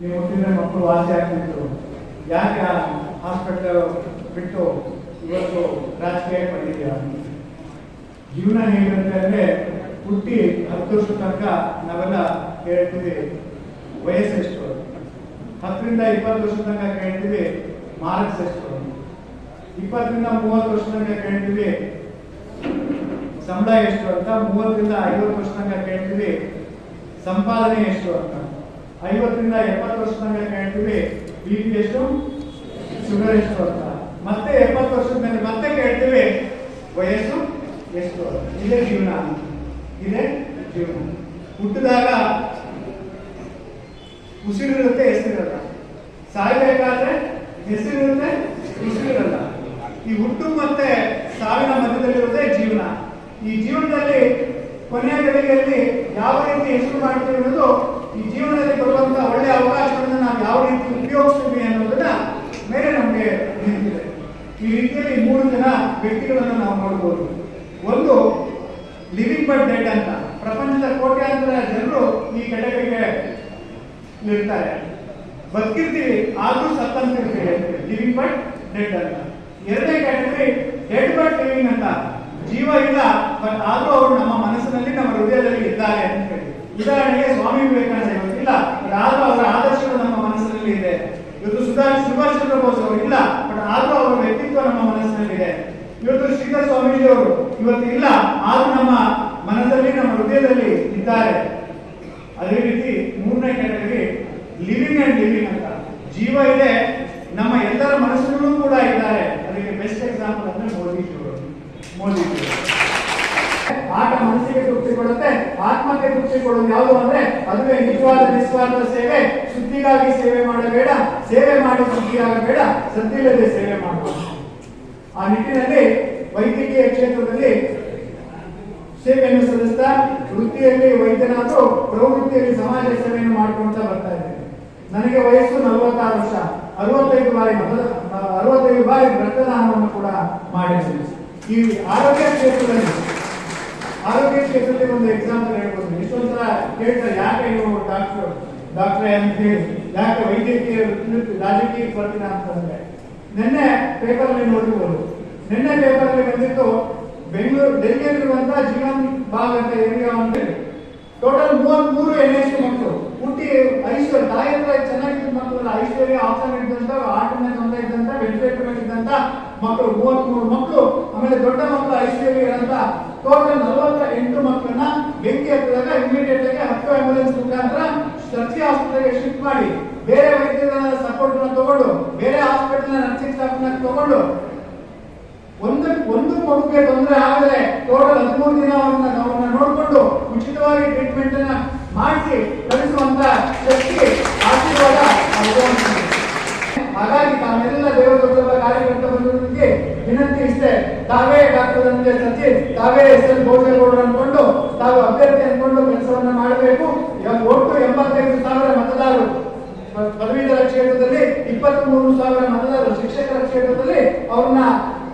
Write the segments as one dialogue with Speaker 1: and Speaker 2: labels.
Speaker 1: ನೀವು ಹುಟ್ಟಿದ್ರೆ ಮಕ್ಕಳು ವಾಸಿ ಆಗ್ತಿದ್ರು ಯಾಕೆ ಹಾಸ್ಪಿಟಲ್ ಬಿಟ್ಟು ಇವತ್ತು ರಾಜಕೀಯ ಬಂದಿದ್ದೀರಾ ಜೀವನ ಹೇಗಿರುತ್ತೆ ಅಂದ್ರೆ ಹುಟ್ಟಿ ಹತ್ತು ವರ್ಷ ತನಕ ನಾವೆಲ್ಲ ಕೇಳ್ತೀವಿ, ವಯಸ್ಸೆಷ್ಟು? ಹತ್ತರಿಂದ ಇಪ್ಪತ್ತು ವರ್ಷ ತನಕ ಕೇಳ್ತೀವಿ, ಮಾರ್ಕ್ಸ್ ಎಷ್ಟು? ಇಪ್ಪತ್ತರಿಂದ ಮೂವತ್ತು ವರ್ಷ ತನಕ ಕೇಳ್ತೀವಿ, ಸಂಬಳ ಎಷ್ಟು ಅಂತ ಮೂವತ್ತರಿಂದ ಐವತ್ತು ವರ್ಷ ತನಕ ಕೇಳ್ತೀವಿ, ಸಂಪಾದನೆ ಎಷ್ಟು ಅಂತ? ಐವತ್ತರಿಂದ ಎಪ್ಪತ್ತು ವರ್ಷ ತನಕ ಕೇಳ್ತೀವಿ. ಬಿ ಪಿ ಎಷ್ಟು? ಶುಗರ್ ಎಷ್ಟು ಅಂತ. ಮತ್ತೆ ಎಪ್ಪತ್ತು ವರ್ಷದ ಮೇಲೆ ಮತ್ತೆ ಕೇಳ್ತೀವಿ. ವಯಸ್ಸು ಎಷ್ಟು. ಇದೇ ಜೀವನ. ಇದೇ ಜೀವನ. ಹುಟ್ಟಿದಾಗ ಉಸಿರಿರುತ್ತೆ ಹೆಸರಿರಲ್ಲ ಸಾಯ್ಬೇಕಾದ್ರೆ ಹೆಸರಿರುತ್ತೆ ಉಸಿರಿರಲ್ಲ. ಈ ಹುಟ್ಟು ಮತ್ತೆ ಸಾವಿನ ಮಧ್ಯದಲ್ಲಿರೋದೇ ಜೀವನ. ಈ ಜೀವನದಲ್ಲಿ ಕೊನೆಯ ಗಳಿಗೆಯಲ್ಲಿ ಯಾವ ರೀತಿ ಹೆಸರು ಮಾಡ್ತೀವಿ ಅನ್ನೋದು ಈ ಜೀವನದಲ್ಲಿ ಬರುವಂತಹ ಒಳ್ಳೆಯ ಅವಕಾಶಗಳನ್ನು ನಾವು ಯಾವ ರೀತಿ ಉಪಯೋಗಿಸ್ತೀವಿ ಅನ್ನೋದನ್ನ ಮೇಲೆ ನಮಗೆ ನಿಂತಿದೆ ಈ ರೀತಿಯಲ್ಲಿ ಮೂರು ಜನ ವ್ಯಕ್ತಿಗಳನ್ನು ನಾವು ನೋಡ್ಬೋದು. ಒಂದು ಲಿವಿಂಗ್ ಬಟ್ ಡೆಡ್ ಅಂತ. ಪ್ರಪಂಚದ ಕೋಟ್ಯಾಂತರ ಜನರು ಈ ಕೆಟಗರಿಗೆ ಇರ್ತಾರೆ. ಬದುಕಿರ್ತೀವಿ, ಆದರೂ ಸತ್ತಂತಿರ್ತೀವಿ ಲಿವಿಂಗ್ ಬಟ್ ಡೆಡ್ ಅಂತ. ಎರಡನೇ ಕ್ಯಾಟಗರಿ ಡೆಡ್ ಬಟ್ ಲಿವಿಂಗ್ ಅಂತ. ಜೀವ ಇಲ್ಲ ಬಟ್ ಆದ್ರೂ ಅವರು ನಮ್ಮ ಮನಸ್ಸಿನಲ್ಲಿ ನಮ್ಮ ಹೃದಯದಲ್ಲಿ ಇದ್ದಾರೆ ಅಂತ ಹೇಳಿ. ಉದಾಹರಣೆಗೆ ಸ್ವಾಮಿ ವಿವೇಕಾನಂದ ಇಲ್ಲ ಬಟ್ ಆದ್ರೂ ಅವರ ಆದರ್ಶಗಳು ನಮ್ಮ ಮನಸ್ಸಿನಲ್ಲಿ ಇದೆ. ಇವತ್ತು ಸುಧಾ ಸುಭಾಷ್ ಚಂದ್ರ ಬೋಸ್ ಅವರು ಇಲ್ಲ ಬಟ್ ಆದ್ರೂ ಅವರ ವ್ಯಕ್ತಿತ್ವ ನಮ್ಮ ಮನಸ್ಸಿನಲ್ಲಿ ಇದೆ. ಇವತ್ತು ಶ್ರೀಧರ್ ಸ್ವಾಮೀಜಿ ಅವರು ಇವತ್ತು ಇಲ್ಲ, ಆದ್ರೂ ನಮ್ಮ ಮನಸ್ಸಲ್ಲಿ, ನಮ್ಮ ಹೃದಯದಲ್ಲಿ ಇದ್ದಾರೆ. ಅದೇ ರೀತಿ ಮೂರನೇ ಕ್ಯಾಟಗರಿ ಲಿವಿಂಗ್ ಅಂಡ್ ಲಿವಿಂಗ್ ಅಂತ. ಜೀವ ಇದೆ, ನಮ್ಮ ಎಲ್ಲರ ಮನಸ್ಸುಗಳು ಕೂಡ ಇದ್ದಾರೆ. ಅದಕ್ಕೆ ಬೆಸ್ಟ್ ಎಕ್ಸಾಂಪಲ್ ಅಂದ್ರೆ ಮೋದಿಜಿಯವರು ಮೋದಿಜಿಯವರು ಆಟ ಮನಸ್ಸಿಗೆ ತೃಪ್ತಿ ಕೊಡುತ್ತೆ, ಆತ್ಮಕ್ಕೆ ತೃಪ್ತಿ ಕೊಡೋದು ಯಾವುದು ಅಂದ್ರೆ ಅದುವೇ ನಿಜವಾದ, ನಿಸ್ವಾರ್ಥ ಸೇವೆ. ಸುದ್ದಿಗಾಗಿ ಸೇವೆ ಮಾಡಬೇಡ, ಸೇವೆ ಮಾಡಿ ಸುದ್ದಿಯಾಗಬೇಡ ಸದ್ದಿಲ್ಲದೆ ಸೇವೆ ಮಾಡಬೇಕು ಆ ನಿಟ್ಟಿನಲ್ಲಿ ವೈದ್ಯಕೀಯ ಕ್ಷೇತ್ರದಲ್ಲಿ ಸೇವೆಯನ್ನು ಸಲ್ಲಿಸ್ತಾ, ವೃತ್ತಿಯಲ್ಲಿ ವೈದ್ಯನಾದ್ರು ಪ್ರವೃತ್ತಿಯಲ್ಲಿ ಸಮಾಜ ಸೇವೆಯನ್ನು ಮಾಡ್ಕೊಂತ ಬರ್ತಾ ಇದ್ದೇನೆ. ನನಗೆ ವಯಸ್ಸು ನಲವತ್ತಾರು ವರ್ಷ. ಅರವತ್ತೈದು ಬಾರಿ ಅರವತ್ತೈದು ಬಾರಿ ರಕ್ತದಾನವನ್ನು ಕೂಡ ಮಾಡಿದ್ದೇನೆ. ಈ ಆರೋಗ್ಯ ಕ್ಷೇತ್ರದಲ್ಲಿ ಆರೋಗ್ಯ ಕ್ಷೇತ್ರದಲ್ಲಿ ಒಂದು ಎಕ್ಸಾಂಪಲ್ ಹೇಳ್ಬೋದು ಎಷ್ಟೊಂದು ಕೇಳ್ತಾರೆ ಯಾಕೆ ನೀವು ಡಾಕ್ಟರ್ ಡಾಕ್ಟ್ರೇ ಅಂತ ಹೇಳಿ ಯಾಕೆ ವೈದ್ಯಕೀಯ ರಾಜಕೀಯ ರಾಜಕೀಯಕ್ಕೆ ಅಂತ ಅಂತಂದ್ರೆ, ನಿನ್ನೆ ಪೇಪರ್ ಅಲ್ಲಿ ನೋಡಿರ್ಬೋದು. ನಿನ್ನೆ ಪೇಪರ್ ಅಲ್ಲಿ ಬಂದಿತ್ತು, ಬೆಂಗಳೂರು ಡೆಲ್ಲಿಯಲ್ಲಿರುವಂತಹ ಜೀವನ್ ಭಾಗ ಅಂತ ಏರಿಯಾ ಅಂತೇಳಿ ಟೋಟಲ್ ಮೂವತ್ತ್ ಮೂರು ಎನ್ ಎಸ್ ಮಕ್ಕಳು, ಹುಟ್ಟಿ ಐಶ್ವರ್ಯ, ತಾಯಿ ಹತ್ರ ಚೆನ್ನಾಗಿದ್ದ ಮಕ್ಕಳು ಐಶ್ವರ್ಯ ಆಪ್ಷನ್ ಇದ್ದಂತ ಆಟನ ತೊಂದರೆ ಇದ್ದಂತ ವೆಂಟಿಲೇಟರ್ ಇದ್ದಂತ ಮಕ್ಕಳು ಮೂವತ್ತ್ ಮೂರು ಮಕ್ಕಳು, ಆಮೇಲೆ ದೊಡ್ಡ ಮಕ್ಕಳು ಅಂತ ಟೋಟಲ್ ನಲವತ್ತ ಎಂಟು ಮಕ್ಕಳನ್ನ ಬೆಂಕಿ ಹತ್ತಿದಾಗ ಇಮಿಡಿಯೇಟ್ ಆಗಿ ಹತ್ತು ಆಂಬುಲೆನ್ಸ್ ಮುಖಾಂತರ ಸರ್ಜಿ ಆಸ್ಪತ್ರೆಗೆ ಶಿಫ್ಟ್ ಮಾಡಿ, ಬೇರೆ ವೈದ್ಯರ ಸಪೋರ್ಟ್ ತಗೊಂಡು, ಬೇರೆ ಹಾಸ್ಪಿಟಲ್ ನರ್ಸಿಂಗ್ ಸ್ಟಾಫ್ ತಗೊಂಡು, ಒಂದು ಒಂದು ಮಗುಗೆ ತೊಂದರೆ ಆಗದೆ ಟೋಟಲ್ ಹದಿಮೂರು ದಿನ ಅವ್ರನ್ನ ಅವ್ರನ್ನ ನೋಡಿಕೊಂಡು ಉಚಿತವಾಗಿ ಟ್ರೀಟ್ಮೆಂಟ್ ಅನ್ನ ಮಾಡಿಸಿ ಕಳಿಸುವಂತ ಶಕ್ತಿ, ಆಶೀರ್ವಾದ. ಹಾಗಾಗಿ ತಾವೆಲ್ಲ ದೇವರ ಕಾರ್ಯಕರ್ತರು ವಿನಂತಿ ಇಷ್ಟೇ, ತಾವೇ ಡಾಕ್ಟರ್ ಅಂದ್ರೆ ಸಚಿನ್ ತಾವೇ ಎಸ್ ಎಲ್ ಭೋಜನಗೌಡರು ಅನ್ಕೊಂಡು, ತಾವು ಅಭ್ಯರ್ಥಿ ಅನ್ಕೊಂಡು ಕೆಲಸವನ್ನ ಮಾಡಬೇಕು. ಒಟ್ಟು ಎಂಬತ್ತೈದು ಸಾವಿರ ಮತದಾರರು. ಪದವೀಧರ ಕ್ಷೇತ್ರದಲ್ಲಿ ಇಪ್ಪತ್ತ್ ಮೂರು ಸಾವಿರ ಮತದಾರರು, ಶಿಕ್ಷಕರ ಕ್ಷೇತ್ರದಲ್ಲಿ ಅವ್ರನ್ನ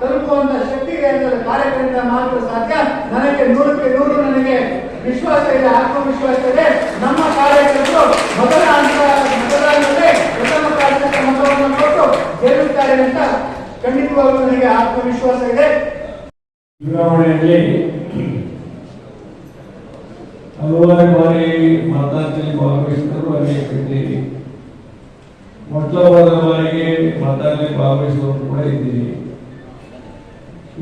Speaker 1: ತಲುಪುವಂತ ಶಕ್ತಿ ಕಾರ್ಯಕ್ರಮದಿಂದ ಮಾತ್ರ ಸಾಧ್ಯ. ನನಗೆ ನೂರಕ್ಕೆ ನೂರು ನನಗೆ ವಿಶ್ವಾಸ ಇದೆ, ಆತ್ಮವಿಶ್ವಾಸ ಇದೆ. ನಮ್ಮ ಕಾರ್ಯಕರ್ತರು ಮೊದಲ ಹಂತ ಮತದಾರರಲ್ಲಿ ಉತ್ತಮ ಕಾರ್ಯಕರ್ತ ಮತವನ್ನು ಕೊಟ್ಟು ಗೆಲ್ಲುತ್ತಾರೆ ಅಂತ ಖಂಡಿತವಾಗಲೂ ನನಗೆ ಆತ್ಮವಿಶ್ವಾಸ ಇದೆ.
Speaker 2: ಚುನಾವಣೆಯಲ್ಲಿ ಹಲವಾರು ಬಾರಿ ಮತದಾನದಲ್ಲಿ ಭಾಗವಹಿಸಿದರು ಅನೇಕ ಇದ್ದೀರಿ. ಮೊದಲ ಬಾರಿಗೆ ಮತದಾನದಲ್ಲಿ ಭಾಗವಹಿಸುವವರು ಕೂಡ ಇದ್ದೀರಿ.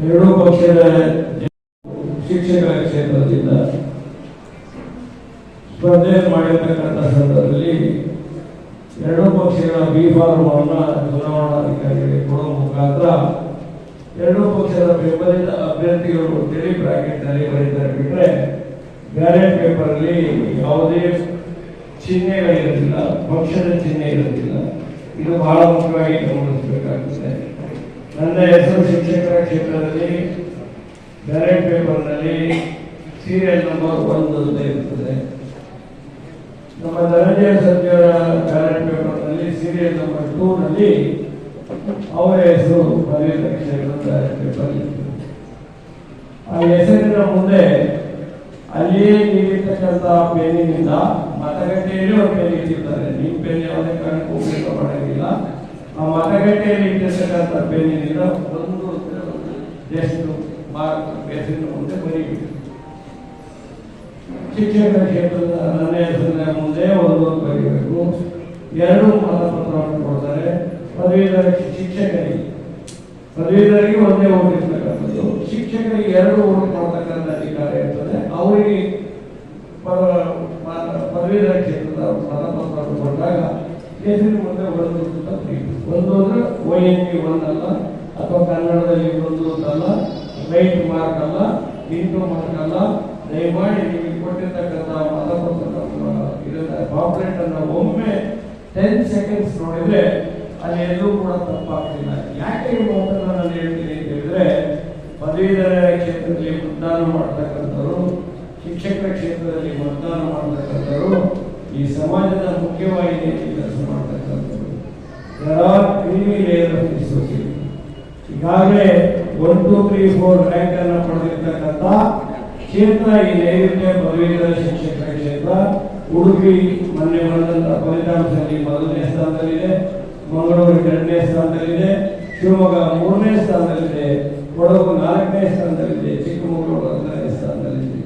Speaker 2: ಎರಡೂ ಪಕ್ಷದ ಶಿಕ್ಷಕರ ಕ್ಷೇತ್ರದಿಂದ ಸ್ಪರ್ಧೆ ಮಾಡಿರ್ತಕ್ಕಂಥ ಸಂದರ್ಭದಲ್ಲಿ ಎರಡೂ ಪಕ್ಷಗಳ ಬಿ ಫಾರ್ಮವನ್ನು ಚುನಾವಣಾಧಿಕಾರಿಗಳಿಗೆ ಕೊಡುವ ಮುಖಾಂತರ ಎರಡೂ ಪಕ್ಷದ ಬೆಂಬಲಿತ ಅಭ್ಯರ್ಥಿಗಳು ತಿಳಿ ಬ್ರಾಕೆಟ್ನಲ್ಲಿ ಬರೀತಾರೆ ಬಿಟ್ಟರೆ ಬ್ಯಾಲೆಟ್ ಪೇಪರಲ್ಲಿ ಯಾವುದೇ ಚಿಹ್ನೆಗಳಿರೋದಿಲ್ಲ ಪಕ್ಷದ ಚಿಹ್ನೆ ಇರೋದಿಲ್ಲ. ಇದು ಬಹಳ ಮುಖ್ಯವಾಗಿ ಗಮನಿಸಬೇಕಾಗುತ್ತೆ. ನನ್ನ ಹೆಸರು ಶಿಕ್ಷಕರ ಕ್ಷೇತ್ರದಲ್ಲಿ ಬ್ಯಾಲೆಟ್ ಪೇಪರ್ನಲ್ಲಿ ಸೀರಿಯಲ್ ನಂಬರ್ ಒಂದು ಅಂತ ಇರ್ತದೆ. ನಮ್ಮ ಧನಂಜಯ ಸತ್ಯರ ಬ್ಯಾಲೆಟ್ ಪೇಪರ್ನಲ್ಲಿ ಸೀರಿಯಲ್ ನಂಬರ್ ಟೂನಲ್ಲಿ ಅವರ ಹೆಸರು ಬ್ಯಾಲೆಟ್ ಪೇಪರ್ ಆ ಹೆಸರಿನ ಮುಂದೆ ಅಲ್ಲಿಯೇ ನೀಡಿರ್ತಕ್ಕಂಥ ಪೇನಿನಿಂದ ಮತಗಟ್ಟೆಯಲ್ಲಿ ಒಂದು ಪೇನಿ ಇಟ್ಟಿರ್ತಾರೆ. ನಿಮ್ಮ ಪೇನಿ ಯಾವುದೇ ಕಾರಣಕ್ಕೂ ಉಪಯೋಗ ಮಾಡೋಂಗಿಲ್ಲ ಆ ಮತಗಟ್ಟೆಯಲ್ಲಿ ಇಟ್ಟಿರ್ತಕ್ಕಂಥ ಪೇನಿನಿಂದ ಒಂದು ಜಸ್ಟ್ ಮಾರ್ಕ್, ಹೆಸರಿನ ಮುಂದೆ ಬರೀಬೇಕು. ಶಿಕ್ಷಕರ ಕ್ಷೇತ್ರದ ನನ್ನ ಹೆಸರಿನ ಮುಂದೆ ಒಂದು ಬರೀಬೇಕು ಎರಡು ಮತಪತ್ರವನ್ನು ಕೊಡ್ತಾರೆ. ಪದವೀಧರ ಶಿಕ್ಷಕರಿಗೆ ಪದವೀಧರಿಗೆ ಒಂದೇ ಓಟ್ ಇರ್ತಕ್ಕಂಥದ್ದು. ಶಿಕ್ಷಕರಿಗೆ ಎರಡು ಓಟ್ ಮಾಡ್ತಕ್ಕಂಥ ಅಧಿಕಾರ ಇರ್ತದೆ. ಅವರಿಗೆ ಪದವೀಧರ ಕ್ಷೇತ್ರದ ಮತಪತ್ರವನ್ನು ಕೊಟ್ಟಾಗ ಹೆಸರಿನ ಮುಂದೆ ಒಂದು. ಒಂದು ಅಂದ್ರೆ ಒ ಎನ್ ಪಿ ಒಂದಲ್ಲ ಅಥವಾ ಕನ್ನಡದಲ್ಲಿ ಒಂದು ಅಂತಲ್ಲ ರೈಟ್ ಮಾರ್ಕ್ ಅಲ್ಲ, ಇಂಟು ಮಾರ್ಕ್ ಅಲ್ಲ, ದಯಮಾಡಿ ಕೊಟ್ಟಿರ್ತಕ್ಕಂಥ ಪಾಂಪ್ಲೆಟ್ ಅನ್ನ ಒಮ್ಮೆ ಟೆನ್ ಸೆಕೆಂಡ್ಸ್ ನೋಡಿದ್ರೆ ಅಲ್ಲಿ ಎಲ್ಲೂ ಕೂಡ ತಪ್ಪಾಗ್ತಿಲ್ಲ. ಯಾಕೆ ಈ ನಾನು ಹೇಳ್ತೀನಿ ಅಂತ ಹೇಳಿದ್ರೆ ಪದವೀಧರ ಕ್ಷೇತ್ರದಲ್ಲಿ ಮತದಾನ ಮಾಡ್ತಕ್ಕಂಥವ್ರು, ಶಿಕ್ಷಕರ ಕ್ಷೇತ್ರದಲ್ಲಿ ಮತದಾನ ಮಾಡ್ತಕ್ಕಂಥವ್ರು ಈ ಸಮಾಜದ ಮುಖ್ಯವಾಹಿನಿಯಲ್ಲಿ ಕೆಲಸ ಮಾಡ್ತಕ್ಕಂಥವ್ರು. ಈಗಾಗಲೇ one two three four rank ಅನ್ನು ಪಡೆದಿರ್ತಕ್ಕಂಥ ಕ್ಷೇತ್ರ ಈ ನೈರುತ್ಯ ಪದವೀಧರ ಶಿಕ್ಷಕರ ಕ್ಷೇತ್ರ, ಉಡುಪಿ ಮೊನ್ನೆ ಬಂದಂತ ಫಲಿತಾಂಶದಲ್ಲಿ ಮೊದಲನೇ ಸ್ಥಾನದಲ್ಲಿದೆ, ಮಂಗಳೂರು ಎರಡನೇ ಸ್ಥಾನದಲ್ಲಿದೆ, ಶಿವಮೊಗ್ಗ ಮೂರನೇ ಸ್ಥಾನದಲ್ಲಿದೆ, ಕೊಡಗು ನಾಲ್ಕನೇ ಸ್ಥಾನದಲ್ಲಿದೆ, ಚಿಕ್ಕಮಗಳೂರು ಹತ್ತನೇ ಸ್ಥಾನದಲ್ಲಿದೆ.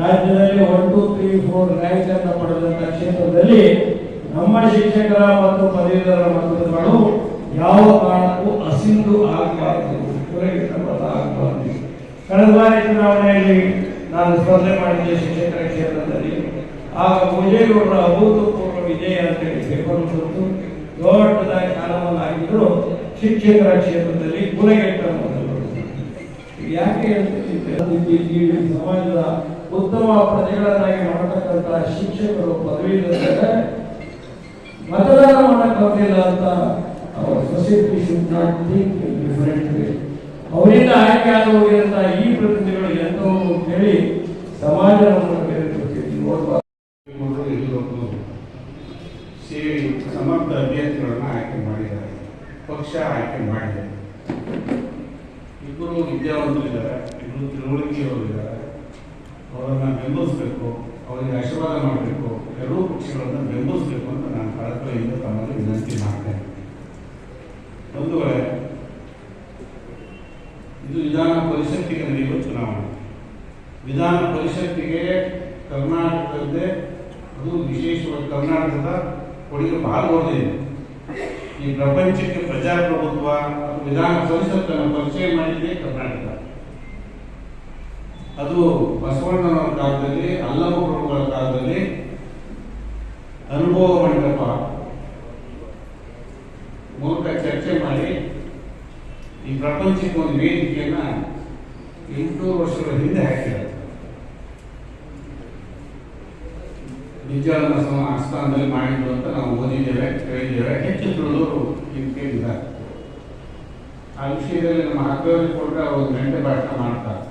Speaker 2: ರಾಜ್ಯದಲ್ಲಿ one two three four rank ಅನ್ನು ಪಡೆದಂತ ಕ್ಷೇತ್ರದಲ್ಲಿ ನಮ್ಮ ಶಿಕ್ಷಕರ ಮತ್ತು ಪದವೀಧರ ಮತಗಳು ಯಾವ ಕಾರಣಕ್ಕೂ ಅಸಿಂಧು ಆಗಬಾರದು. ಆಗಬಾರದು. ಕಳೆದ ಬಾರಿ ಚುನಾವಣೆಯಲ್ಲಿ ನಾನು ಸ್ಪರ್ಧೆ ಮಾಡಿದ್ದೆ ಶಿಕ್ಷಕರ ಕ್ಷೇತ್ರದಲ್ಲಿ. ಆಗ ಭುಜೇಗೌಡರ ಅಭೂತಪೂರ್ವ ವಿಜಯ ಅಂತೇಳಿ ಪೇಪರ್ ಬಂತು. ದೊಡ್ಡದಾಗಿ ಕಾಲವನ್ನು ಆಗಿದ್ರು ಶಿಕ್ಷಕರ ಕ್ಷೇತ್ರದಲ್ಲಿ ಮೊದಲು. ಯಾಕೆ ಅಂತ ಈ ಸಮಾಜದ ಉತ್ತಮ ಪ್ರಜೆಗಳನ್ನಾಗಿ ಮಾಡತಕ್ಕಂಥ ಶಿಕ್ಷಕರು ಪದವಿ ಮತದಾನ ಮಾಡಕ್ ಅಂತ ಅಂತ society should not think different ಅವರಿಂದ ಆಯ್ಕೆ ಹೋಗಿರಂತ ಈ ಪ್ರತಿನಿಧಿಗಳು ಅಂತ ಹೇಳಿ ಸಮಾಜವನ್ನು ನಮ್ಮನ್ನು ಬೇರೆ ನೋಡ್ಬಾರ್ದು
Speaker 3: ಸೇರಿ ಸಮರ್ಥ ಅಭ್ಯರ್ಥಿಗಳನ್ನು ಆಯ್ಕೆ ಮಾಡಿದ್ದಾರೆ. ಪಕ್ಷ ಆಯ್ಕೆ ಮಾಡಿದೆ. ಇಬ್ಬರು ವಿದ್ಯಾವಂತರಿದ್ದಾರೆ ಇಬ್ಬರು ತಿಳುವಳಿಕೆಯವರಿದ್ದಾರೆ ಅವರನ್ನು ಬೆಂಬಲಿಸಬೇಕು, ಅವರಿಗೆ ಆಶೀರ್ವಾದ ಮಾಡಬೇಕು, ಎರಡೂ ಪಕ್ಷಗಳನ್ನು ಬೆಂಬಲಿಸಬೇಕು ಅಂತ ನಾನು ಕಳಕಳಿಯಿಂದ ತಮ್ಮಲ್ಲಿ ವಿನಂತಿ ಮಾಡ್ತೇನೆ. ಒಂದು ವೇಳೆ ಇದು ವಿಧಾನ ಪರಿಷತ್ತಿಗೆ ನಡೆಯುವ ಚುನಾವಣೆ. ವಿಧಾನ ಪರಿಷತ್ತಿಗೆ ಕರ್ನಾಟಕದಲ್ಲದೆ ಅದು ವಿಶೇಷವಾಗಿ ಕರ್ನಾಟಕದ ಕೊಡುಗೆ ದೊಡ್ಡದಿದೆ ಈ ಪ್ರಪಂಚಕ್ಕೆ ಪ್ರಜಾಪ್ರಭುತ್ವ ವಿಧಾನ ಪರಿಷತ್ತನ್ನು ಪರಿಚಯ ಮಾಡಿದ್ದೇ ಕರ್ನಾಟಕ. ಅದು ಬಸವಣ್ಣನವರ ಕಾಲದಲ್ಲಿ ಅಲ್ಲಮ ಪ್ರಭುಗಳ ಕಾಲದಲ್ಲಿ ಅನುಭವ ಮಂಟಪ ಆಸ್ಥಾನದಲ್ಲಿ ಮಾಡಿದ್ರು ಅಂತ ನಾವು ಓದಿದ್ದೇವೆ ಕೇಳಿದ್ದೇವೆ ಹೆಚ್ಚು ತಿಳಿದವರು ಕೇಳಿದ್ದಾರೆ. ಆ ವಿಷಯದಲ್ಲಿ ನಮ್ಮ ಹಕ್ಕಲ್ಲಿ ಕೊಟ್ಟರೆ ಅವರು ಗಂಟೆ ಭಾಷಣ ಮಾಡ್ತಾರೆ.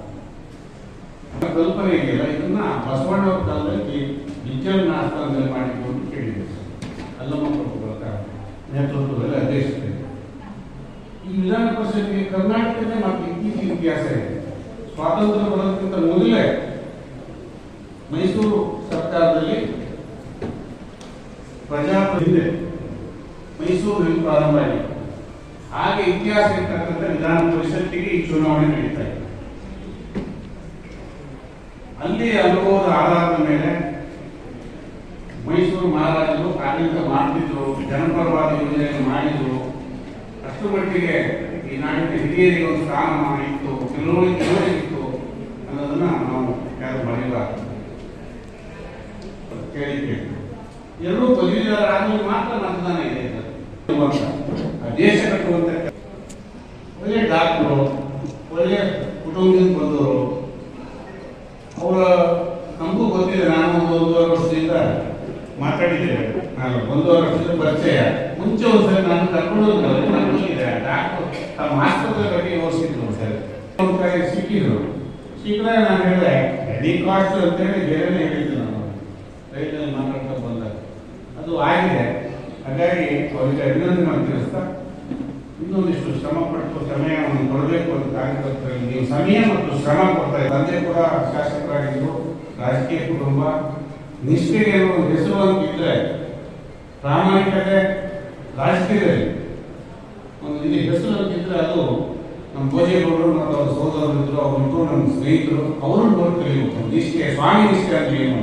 Speaker 3: ಕಲ್ಪನೆ ಇದೆಯಲ್ಲ, ಇದನ್ನ ಬಸವಣ್ಣವ್ರ ಕಾಲದಲ್ಲಿ ಡಿಜಿಟಲ್ ಮಾಡಿದ್ರು ಅಂತ ಕೇಳಿದೆ ಅಲ್ಲಮ್ಮ ಪ್ರಭುಗಳ ನೇತೃತ್ವದಲ್ಲಿ ಅಧ್ಯಕ್ಷತೆ. ಈ ವಿಧಾನ ಪರಿಷತ್ಗೆ ಕರ್ನಾಟಕದ ಮತ್ತು ಇತ್ತೀಚಿನ ಇತಿಹಾಸ ಇದೆ. ಸ್ವಾತಂತ್ರ್ಯ ಬರೋದಕ್ಕಿಂತ ಮೊದಲೇ ಮೈಸೂರು ಸರ್ಕಾರದಲ್ಲಿ ಪ್ರಜಾಪ್ರತಿನಿಧಿ ಮೈಸೂರಿನಲ್ಲಿ ಪ್ರಾರಂಭ ಆಗಿದೆ. ಹಾಗೆ ಇತಿಹಾಸ ಇರ್ತಕ್ಕಂಥ ವಿಧಾನ ಪರಿಷತ್ತಿಗೆ ಈ ಚುನಾವಣೆ ನಡೀತಾ ಇದೆ. ಅಲ್ಲಿ ಅನುಭವದ ಆಧಾರದ ಮೇಲೆ ಮೈಸೂರು ಮಹಾರಾಜರು ಆಡಳಿತ ಮಾಡ್ತಿದ್ರು, ಜನಪರವಾದ ಯೋಜನೆಯನ್ನು ಮಾಡಿದ್ರು. ಅಷ್ಟು ಮಟ್ಟಿಗೆ ಈ ನಾಡಿನ ಹಿರಿಯರಿಗೆ ಒಂದು ಸ್ಥಾನಮಾನ ಇತ್ತು ತಿಳುವಳಿಕೆ ಇತ್ತು ಅನ್ನೋದನ್ನ ನಾವು ಯಾರು ಕೇಳಿಕೆ ಎಲ್ಲರೂ ಪದವೀಧರರಾದ್ಮೇಲೆ ಮಾತ್ರ ಮತದಾನ ಇದೆ ದೇಶ ಕಟ್ಟುವಂತ ಒಳ್ಳೆ ಡಾಕ್ಟ್ರು, ಒಳ್ಳೆ ಕುಟುಂಬದಿಂದ ಬಂದವರು. ಅವರ ನಮಗೂ ಗೊತ್ತಿದೆ, ನಾನು ಒಂದು ಒಂದೂವರೆ ವರ್ಷದಿಂದ ಮಾತಾಡಿದ್ದೇನೆ. ನಾನು ಒಂದೂವರೆ ವರ್ಷದಿಂದ ಪರಿಚಯ. ಮುಂಚೆ ಒಂದ್ಸರಿ ನಾನು ಕರ್ಕೊಂಡು ಹೋಗಿದ್ದೆ. ನಾನು ಡಾಕ್ಟರ್ ತಮ್ಮ ಆಸ್ಪತ್ರೆ ಬಗ್ಗೆ ಯೋಚಿಸಿದ್ರು ಸರ್. ಸಿಕ್ಕಿದ್ರು. ಸಿಕ್ಕಿದ್ರೆ ನಾನು ಹೇಳಿದೆ ರೆಡಿ ಕಾಸ್ಟ್ ಅಂತೇಳಿ ಬೇರೆ ಹೇಳಿದ್ದು ಅದು ಆಗಿದೆ. ಹಾಗಾಗಿ ಅವರಿಗೆ ಅಭಿನಂದನೆ ತಿಳಿಸ್ತಾ, ಇನ್ನೊಂದಿಷ್ಟು ಶ್ರಮ ಪಟ್ಟು ಸಮಯವನ್ನು ಕೊಡಬೇಕು ಅಂತ ಕಾರ್ಯಕರ್ತರಲ್ಲಿ ನೀವು ಸಮಯ ಮತ್ತು ಶ್ರಮ ಕೊಡ್ತಾ. ತಂದೆ ಕೂಡ ಶಾಸಕರಾಗಿದ್ದು, ರಾಜಕೀಯ ಕುಟುಂಬ ನಿಷ್ಠೆಗೆ ಹೆಸರು ಅಂತ ಇದ್ರೆ ಪ್ರಾಮಾಣಿಕತೆ ರಾಜಕೀಯದಲ್ಲಿ. ಒಂದು ಇಲ್ಲಿ ಹೆಸರು ಅಂತಿದ್ರೆ ಅದು ನಮ್ಮ ಭೋಜೇಗೌಡರು ಮತ್ತು ಅವ್ರ ಸಹೋದರರು ಇದ್ದರು ಅವ್ರಿಬ್ರು ನಮ್ಮ ಸ್ನೇಹಿತರು ಅವರು ನೋಡಿ ನಿಷ್ಠೆ, ಸ್ವಾಮಿ ನಿಷ್ಠೆ ಅಂತ ಏನು